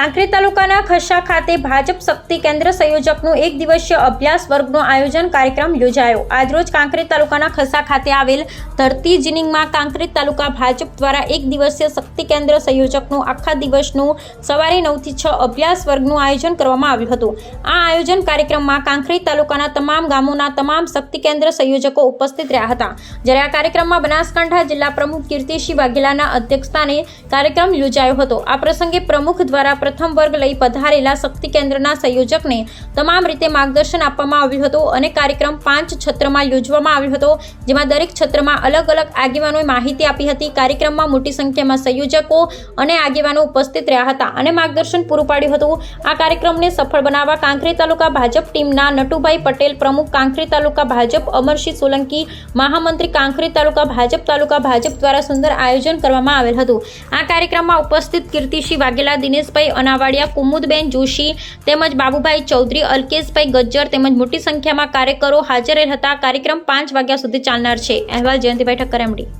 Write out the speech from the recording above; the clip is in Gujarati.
કાંકરેજ તાલુકાના ખસ્સા ખાતે ભાજપ શક્તિ કેન્દ્ર સંયોજકનો એક દિવસીય અભ્યાસ વર્ગનો આયોજન કાર્યક્રમ યોજાયો. આજરોજ કાંકરી તાલુકાના ખસ્સા ખાતે આવેલ ધરતી જીનિંગમાં કાંકરી તાલુકા ભાજપ દ્વારા એક દિવસીય શક્તિ કેન્દ્ર સંયોજકનું આખા દિવસનું સવારે નવથી છ અભ્યાસ વર્ગનું આયોજન કરવામાં આવ્યું હતું. આ આયોજન કાર્યક્રમમાં કાંકરી તાલુકાના તમામ ગામોના તમામ શક્તિ કેન્દ્ર સંયોજકો ઉપસ્થિત રહ્યા હતા. જ્યારે આ કાર્યક્રમમાં બનાસકાંઠા જિલ્લા પ્રમુખ કીર્તિસિંહ વાઘેલાના અધ્યક્ષસ્થાને કાર્યક્રમ યોજાયો હતો. આ પ્રસંગે પ્રમુખ દ્વારા પ્રથમ વર્ગ લઈ પધારેલા શક્તિ કેન્દ્રના સંયોજકને તમામ રીતે માર્ગદર્શન આપવામાં આવ્યું હતું અને કાર્યક્રમ પાંચ છત્રમાં યોજવામાં આવ્યો હતો, જેમાં દરેક છત્રમાં અલગ અલગ આગેવાનોએ માહિતી આપી હતી. કાર્યક્રમમાં મોટી સંખ્યામાં સંયોજકો અને આગેવાનો ઉપસ્થિત રહ્યા હતા અને માર્ગદર્શન પૂરું પાડ્યું હતું. આ કાર્યક્રમને સફળ બનાવવા કાંકરી તાલુકા ભાજપ ટીમના નટુભાઈ પટેલ પ્રમુખ, કાંકરી તાલુકા ભાજપ અમરસિંહ સોલંકી, મહામંત્રી કાંકરી તાલુકા ભાજપ તાલુકા ભાજપ દ્વારા સુંદર આયોજન કરવામાં આવેલ હતું. આ કાર્યક્રમમાં ઉપસ્થિત કીર્તિસિંહ વાઘેલા, દિનેશભાઈ અનાવાડિયા, કુમુદબેન જોશી તેમજ બાબુભાઈ ચૌધરી, અલ્કેશભાઈ ગજ્જર તેમજ મોટી સંખ્યામાં કાર્યકરો હાજર હતા. કાર્યક્રમ પાંચ વાગ્યા સુધી ચાલનાર છે. અહેવાલ જયંતિભાઈ ઠક્કર, એમડી.